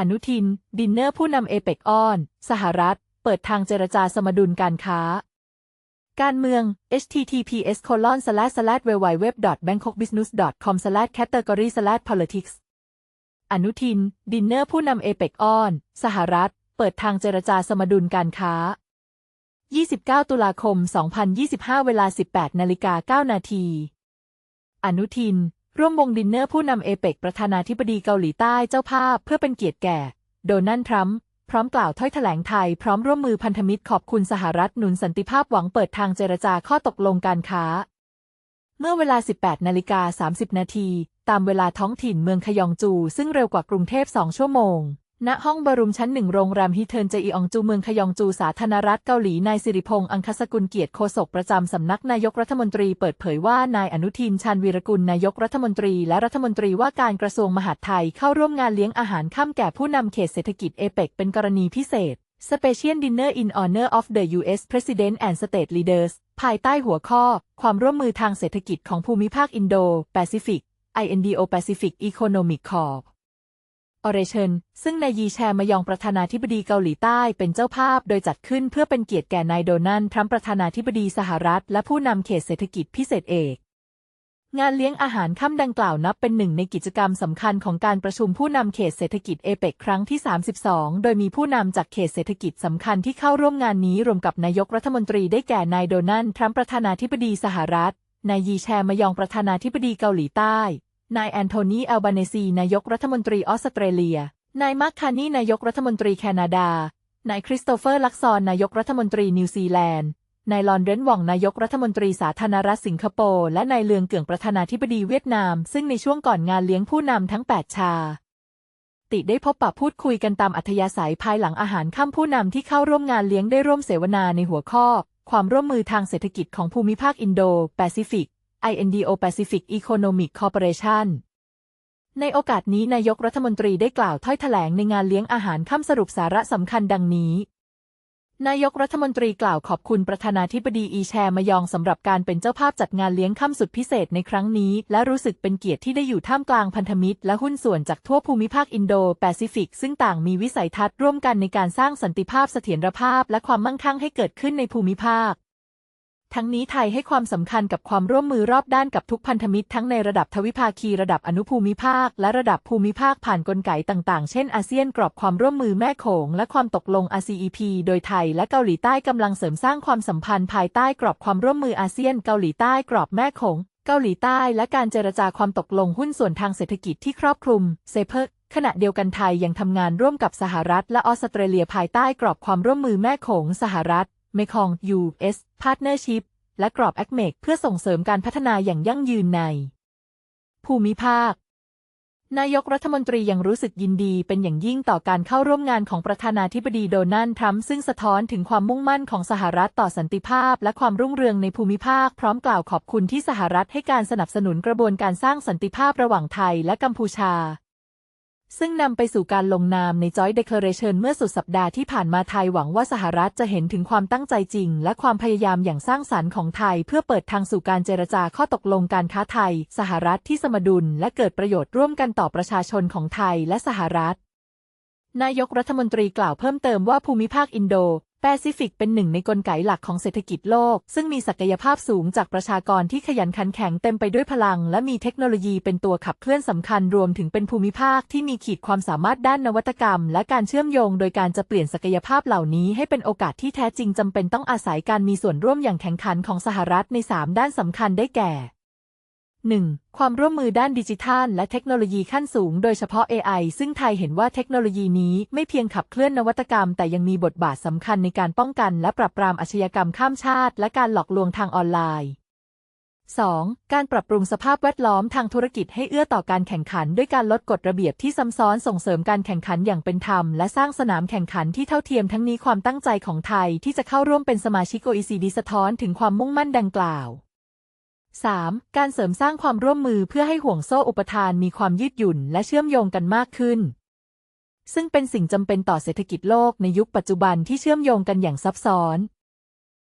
อนุทิน ดินเนอร์ผู้นำเอเปกออน สหรัฐ เปิดทางเจรจาสมดุลการค้า การเมือง https colon slash slash www bangkokbusiness com slash category slash politics อนุทิน ดินเนอร์ผู้นำเอเปกออน สหรัฐ เปิดทางเจรจาสมดุลการค้า 29 ตุลาคม 2025 เวลา 18 นาฬิกา 9 นาที อนุทิน ร่วมวงดินเนอร์ผู้นำเอเปกประธานาธิบดีเกาหลีใต้เจ้าภาพเพื่อเป็นเกียรติแก่ โดนัลด์ทรัมป์พร้อมกล่าวถ้อยแถลงไทยพร้อมร่วมมือพันธมิตรขอบคุณสหรัฐหนุนสันติภาพหวังเปิดทางเจรจาข้อตกลงการค้า เมื่อเวลา 18นาฬิกา30 นาที ตามเวลาท้องถิ่นเมืองขยองจู ซึ่งเร็วกว่ากรุงเทพ2ชั่วโมง ณห้องบรุมชั้นหนึ่งโรงแรมฮิเทิร์นเจอีอองจูเมืองขยองจูสาธารณรัฐเกาหลีนายสิริพงษ์อังคสกุลเกียรติโฆษกประจำสำนักนายกรัฐมนตรีเปิดเผยว่านายอนุทินชาญวีรกุลนายกรัฐมนตรีและรัฐมนตรีว่าการกระทรวงมหาดไทยเข้าร่วมงานเลี้ยงอาหารค่ำแก่ผู้นำเขตเศรษฐกิจเอเปกเป็นกรณีพิเศษ Special Dinner in Honor of the U.S. President and State Leaders ภายใต้หัวข้อ ความร่วมมือทางเศรษฐกิจของภูมิภาคอินโดแปซิฟิก INDO Pacific Economic Corp ออเรเชนซึ่งนายยีแชมยองประธานาธิบดีเกาหลีใต้เป็นเจ้าภาพ โดยจัดขึ้นเพื่อเป็นเกียรติแก่นายโดนัลด์ทรัมป์ประธานาธิบดีสหรัฐ และผู้นำเขตเศรษฐกิจพิเศษเอก งานเลี้ยงอาหารค่ำดังกล่าวนับเป็นหนึ่งในกิจกรรมสำคัญของการประชุมผู้นำเขตเศรษฐกิจเอเปกครั้งที่ 32 โดยมีผู้นำจากเขตเศรษฐกิจสำคัญที่เข้าร่วมงานนี้รวมกับนายกรัฐมนตรีได้แก่นายโดนัลด์ทรัมป์ประธานาธิบดีสหรัฐนายยีแชมยองประธานาธิบดีเกาหลีใต้ นายแอนโทนีอัลบาเนซี นายกรัฐมนตรีออสเตรเลีย นายมาร์คคานีนายกรัฐมนตรีแคนาดา นายคริสโตเฟอร์ลักซอนนายกรัฐมนตรีนิวซีแลนด์ นายลอนเรนหว่องนายกรัฐมนตรีสาธารณรัฐสิงคโปร์และนายเลืองเกืองประธานาธิบดีเวียดนาม ซึ่งในช่วงก่อนงานเลี้ยงผู้นำทั้ง 8 ชา ติได้พบปะพูดคุยกันตามอัธยาศัยภายหลังอาหารค่ำผู้นำที่เข้าร่วมงานเลี้ยงได้ร่วมเสวนาในหัวข้อ ความร่วมมือทางเศรษฐกิจของภูมิภาคอินโดแปซิฟิก INDO Pacific Economic Corporation ในโอกาสนี้นายกรัฐมนตรีได้กล่าวถ้อยแถลงในงานเลี้ยงอาหารค่ำสรุปสาระสำคัญดังนี้ นายกรัฐมนตรีกล่าวขอบคุณประธานาธิบดีอีแชมยองสำหรับการเป็นเจ้าภาพจัดงานเลี้ยงค่ำสุดพิเศษในครั้งนี้ และรู้สึกเป็นเกียรติที่ได้อยู่ท่ามกลางพันธมิตร และหุ้นส่วนจากทั่วภูมิภาคอินโดแปซิฟิก ซึ่งต่างมีวิสัยทัศน์ร่วมกันในการสร้างสันติภาพเสถียรภาพ และความมั่งคั่งให้เกิดขึ้นในภูมิภาค ทั้งนี้ไทยให้ความสำคัญกับความร่วมมือรอบด้านกับทุกพันธมิตรทั้งในระดับทวิภาคีระดับอนุภูมิภาค และระดับภูมิภาคผ่านกลไกต่างๆ เช่นอาเซียนกรอบความร่วมมือแม่โขงและความตกลง RCEP โดยไทยและเกาหลีใต้กำลังเสริมสร้างความสัมพันธ์ภายใต้กรอบความร่วมมืออาเซียนเกาหลีใต้กรอบแม่โขงเกาหลีใต้และการเจรจาความตกลงหุ้นส่วนทางเศรษฐกิจที่ครอบคลุมเซเพิขณะเดียวกันไทยยังทำงานร่วมกับสหรัฐ และออสเตรเลียภายใต้กรอบความร่วมมือแม่โขงสหรัฐ เมคอง U.S. Partnership และกรอบแอคเมกเพื่อส่งเสริมการพัฒนาอย่างยั่งยืนใน ภูมิภาค นายกรัฐมนตรียังรู้สึกยินดีเป็นอย่างยิ่งต่อการเข้าร่วมงานของประธานาธิบดีโดนัลด์ทรัมป์ซึ่งสะท้อนถึงความมุ่งมั่นของสหรัฐต่อสันติภาพ และความรุ่งเรืองในภูมิภาค พร้อมกล่าวขอบคุณที่สหรัฐให้การสนับสนุนกระบวนการสร้างสันติภาพระหว่างไทยและกัมพูชา ซึ่งนำไปสู่การลงนามในจอยเดค a เรชันเมื่อสุดสัปดาห์ที่ผ่านมาไทยหวังว่าสหรัฐจะเห็นถึงความตั้งใจจริง และความพยายามอย่างสร้างสรรค์ของไทย เพื่อเปิดทางสู่การเจรจาข้อตกลงการค้าไทย สหรัฐที่สมดุล และเกิดประโยชน์ร่วมกันต่อประชาชนของไทยและสหรัฐ นายกรัฐมนตรีกล่าวเพิ่มเติมว่าภูมิภาคอินโด แปซิฟิกเป็นหนึ่งในกลไกหลักของเศรษฐกิจโลก ซึ่งมีศักยภาพสูงจากประชากรที่ขยันขันแข็งเต็มไปด้วยพลัง และมีเทคโนโลยีเป็นตัวขับเคลื่อนสำคัญรวมถึงเป็นภูมิภาคที่มีขีดความสามารถด้านนวัตกรรม และการเชื่อมโยง โดยการจะเปลี่ยนศักยภาพเหล่านี้ให้เป็นโอกาสที่แท้จริงจำเป็นต้องอาศัยการมีส่วนร่วมอย่างแข่งขันของสหรัฐใน 3 ด้านสำคัญได้แก่ 1. ความร่วมมือด้านดิจิทัลและเทคโนโลยีขั้นสูงโดยเฉพาะ AI ซึ่งไทยเห็นว่าเทคโนโลยีนี้ไม่เพียงขับเคลื่อนนวัตกรรม แต่ยังมีบทบาทสำคัญในการป้องกันและปราบปรามอาชญากรรมข้ามชาติ และการหลอกลวงทางออนไลน์ 2. การปรับปรุงสภาพแวดล้อมทางธุรกิจให้เอื้อต่อการแข่งขัน ด้วยการลดกฎระเบียบที่ซ้ำซ้อนส่งเสริมการแข่งขันอย่างเป็นธรรม และสร้างสนามแข่งขันที่เท่าเทียมทั้งนี้ความตั้งใจของไทยที่จะเข้าร่วมเป็นสมาชิก OECD สะท้อนถึงความมุ่งมั่นดังกล่าว 3. การเสริมสร้างความร่วมมือเพื่อให้ห่วงโซ่อุปทานมีความยืดหยุ่นและเชื่อมโยงกันมากขึ้น ซึ่งเป็นสิ่งจำเป็นต่อเศรษฐกิจโลกในยุคปัจจุบันที่เชื่อมโยงกันอย่างซับซ้อน